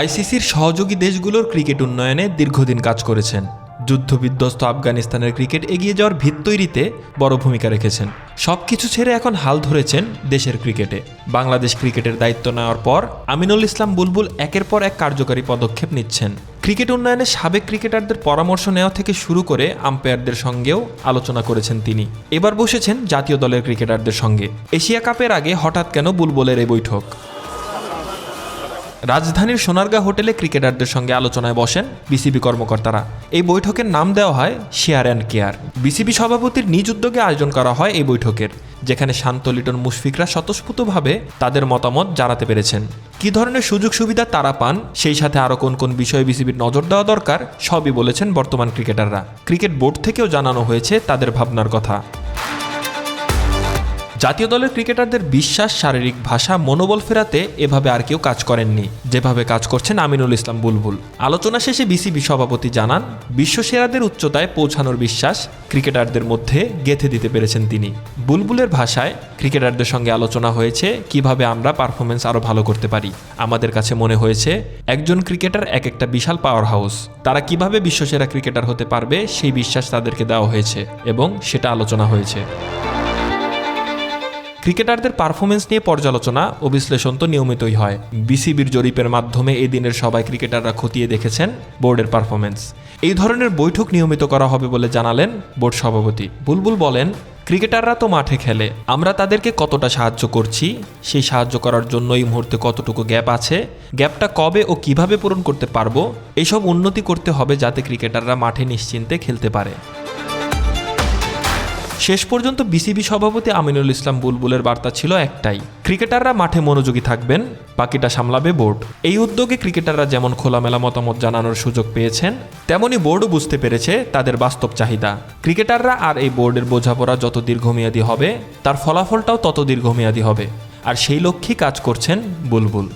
আইসিসির সহযোগী দেশগুলোর ক্রিকেট উন্নয়নে দীর্ঘদিন কাজ করেছেন। যুদ্ধবিধ্বস্ত আফগানিস্তানের ক্রিকেট এগিয়ে যাওয়ার ভিত তৈরিতে বড় ভূমিকা রেখেছেন। সব কিছু ছেড়ে এখন হাল ধরেছেন দেশের ক্রিকেটে। বাংলাদেশ ক্রিকেটের দায়িত্ব নেওয়ার পর আমিনুল ইসলাম বুলবুল একের পর এক কার্যকারী পদক্ষেপ নিচ্ছেন। ক্রিকেট উন্নয়নে সাবেক ক্রিকেটারদের পরামর্শ নেওয়া থেকে শুরু করে আম্পায়ারদের সঙ্গেও আলোচনা করেছেন তিনি। এবার বসেছেন জাতীয় দলের ক্রিকেটারদের সঙ্গে। এশিয়া কাপের আগে হঠাৎ কেন বুলবুলের এই বৈঠক? রাজধানীর সোনারগাঁ হোটেলে ক্রিকেটারদের সঙ্গে আলোচনায় বসেন বিসিবি কর্মকর্তারা। এই বৈঠকের নাম দেওয়া হয় শেয়ার অ্যান্ড কেয়ার। বিসিবি সভাপতির নিজ উদ্যোগে আয়োজন করা হয় এই বৈঠকের, যেখানে শান্ত লিটন মুশফিকরা স্বতঃস্ফূর্তভাবে তাদের মতামত জানাতে পেরেছেন। কী ধরনের সুযোগ সুবিধা তারা পান, সেই সাথে আরও কোন কোন বিষয়ে বিসিবির নজর দেওয়া দরকার, সবই বলেছেন বর্তমান ক্রিকেটাররা। ক্রিকেট বোর্ড থেকেও জানানো হয়েছে তাদের ভাবনার কথা। জাতীয় দলের ক্রিকেটারদের বিশ্বাস, শারীরিক ভাষা, মনোবল ফেরাতে এভাবে আর কেউ কাজ করেননি। যেভাবে কাজ করছেন আমিনুল ইসলাম বুলবুল। আলোচনা শেষে বিসিবি সভাপতি জানান, বিশ্বসেরাদের উচ্চতায় পৌঁছানোর বিশ্বাস ক্রিকেটারদের মধ্যে গেঁথে দিতে পেরেছেন তিনি। বুলবুলের ভাষায় ক্রিকেটারদের সঙ্গে আলোচনা হয়েছে, কীভাবে আমরা পারফরমেন্স আরও ভালো করতে পারি। আমাদের কাছে মনে হয়েছে, একজন ক্রিকেটার এক একটা বিশাল পাওয়ার হাউস। তারা কীভাবে বিশ্বসেরা ক্রিকেটার হতে পারবে, সেই বিশ্বাস তাদেরকে দেওয়া হয়েছে এবং সেটা আলোচনা হয়েছে। ক্রিকেটারদের পারফরমেন্স নিয়ে পর্যালোচনা ও বিশ্লেষণ তো নিয়মিতই হয়। বিসিবির জরিপের মাধ্যমে এই দিনের সবাই ক্রিকেটাররা খতিয়ে দেখেছেন বোর্ডের পারফরমেন্স। এই ধরনের বৈঠক নিয়মিত করা হবে বলে জানালেন বোর্ড সভাপতি। বুলবুল বলেন, ক্রিকেটাররা তো মাঠে খেলে, আমরা তাদেরকে কতটা সাহায্য করছি, সেই সাহায্য করার জন্য এই মুহূর্তে কতটুকু গ্যাপ আছে, গ্যাপটা কবে ও কীভাবে পূরণ করতে পারব এইসব উন্নতি করতে হবে যাতে ক্রিকেটাররা মাঠে নিশ্চিন্তে খেলতে পারে। শেষ পর্যন্ত বিসিবি সভাপতি আমিনুল ইসলাম বুলবুলের বার্তা ছিল একটাই, ক্রিকেটাররা মাঠে মনোযোগী থাকবেন, বাকিটা সামলাবে বোর্ড। এই উদ্যোগে ক্রিকেটাররা যেমন খোলামেলা মতামত জানানোর সুযোগ পেয়েছেন, তেমনি বোর্ডও বুঝতে পেরেছে তাদের বাস্তব চাহিদা। ক্রিকেটাররা আর এই বোর্ডের বোঝাপড়া যত দীর্ঘমেয়াদী হবে, তার ফলাফলটাও তত দীর্ঘমেয়াদী হবে। আর সেই লক্ষ্যেই কাজ করছেন বুলবুল।